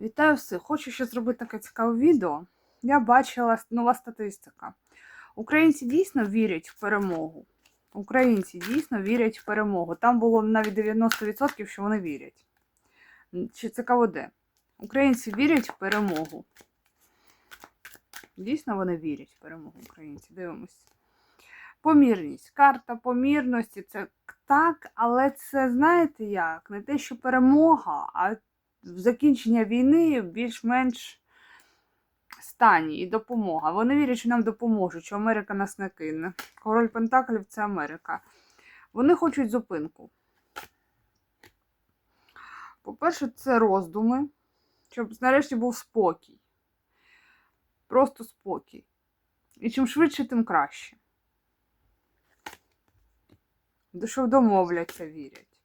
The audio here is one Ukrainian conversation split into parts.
Вітаю всіх! Хочу ще зробити таке цікаве відео. Я бачила нова статистика. Українці дійсно вірять в перемогу. Українці дійсно вірять в перемогу. Там було навіть 90%, що вони вірять. Чи цікаво де? Українці вірять в перемогу. Дійсно вони вірять в перемогу українці. Дивимось. Помірність. Карта помірності це так, але це знаєте як? Не те, що перемога, а закінчення війни більш-менш стані і допомога. Вони вірять, що нам допоможуть, що Америка нас не кине. Король Пентаклів це Америка. Вони хочуть зупинку. По-перше, це роздуми, щоб нарешті був спокій. Просто спокій. І чим швидше, тим краще. До що домовляться, вірять.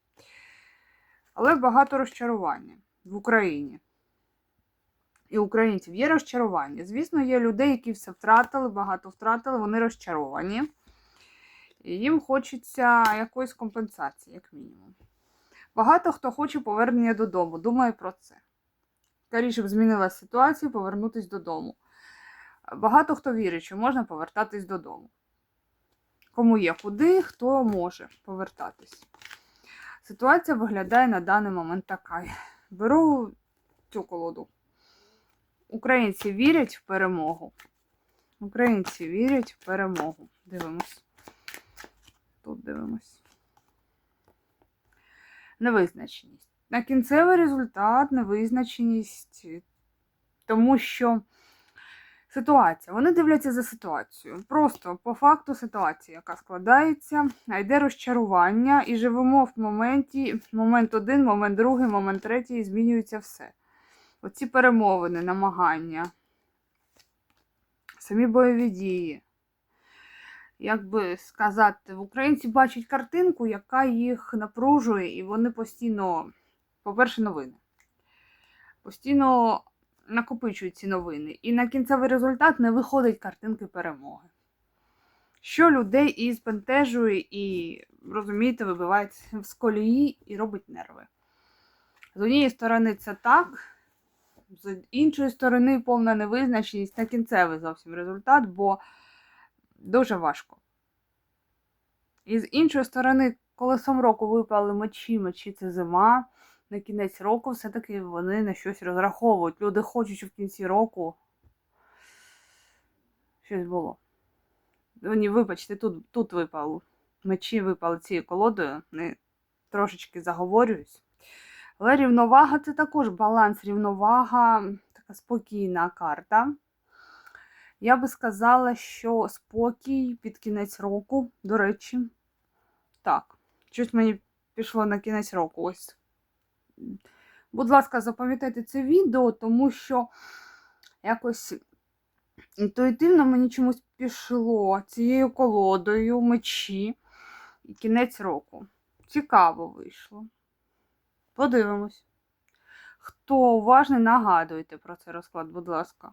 Але багато розчарування в Україні. І українців є розчарування. Звісно, є людей, які все втратили, багато втратили, вони розчаровані. І їм хочеться якоїсь компенсації, як мінімум. Багато хто хоче повернення додому, думає про це. Скоріше б змінилася ситуація, повернутися додому. Багато хто вірить, що можна повертатись додому. Кому є куди, хто може повертатись. Ситуація виглядає на даний момент така. Беру цю колоду. Українці вірять в перемогу. Українці вірять в перемогу. Дивимось. Тут дивимось. Невизначеність. На кінцевий результат невизначеність, тому що ситуація. Вони дивляться за ситуацією. Просто по факту ситуація, яка складається, а йде розчарування, і живемо в моменті, момент один, момент другий, момент третій, і змінюється все. Оці перемовини, намагання, самі бойові дії. Як би сказати, українці бачать картинку, яка їх напружує, і вони постійно, по-перше, новини. Постійно накопичують ці новини. І на кінцевий результат не виходить картинки перемоги. Що людей і збентежує, і, розумієте, вибиває з колії і робить нерви. З однієї сторони, це так, з іншої сторони, повна невизначеність та кінцевий зовсім результат, бо дуже важко. І з іншої сторони, колесом року випали мечі, мечі це зима. На кінець року все-таки вони на щось розраховують. Люди хочуть, щоб в кінці року щось було. Ні, вибачте, тут, тут випало. Мечі випали цією колодою. Не трошечки заговорююсь. Але рівновага це також баланс, рівновага, така спокійна карта. Я би сказала, що спокій під кінець року, до речі, так, щось мені пішло на кінець року. Ось. Будь ласка, запам'ятайте це відео, тому що якось інтуїтивно мені чомусь пішло цією колодою мечі і кінець року. Цікаво вийшло. Подивимось. Хто уважний, нагадуйте про цей розклад, будь ласка.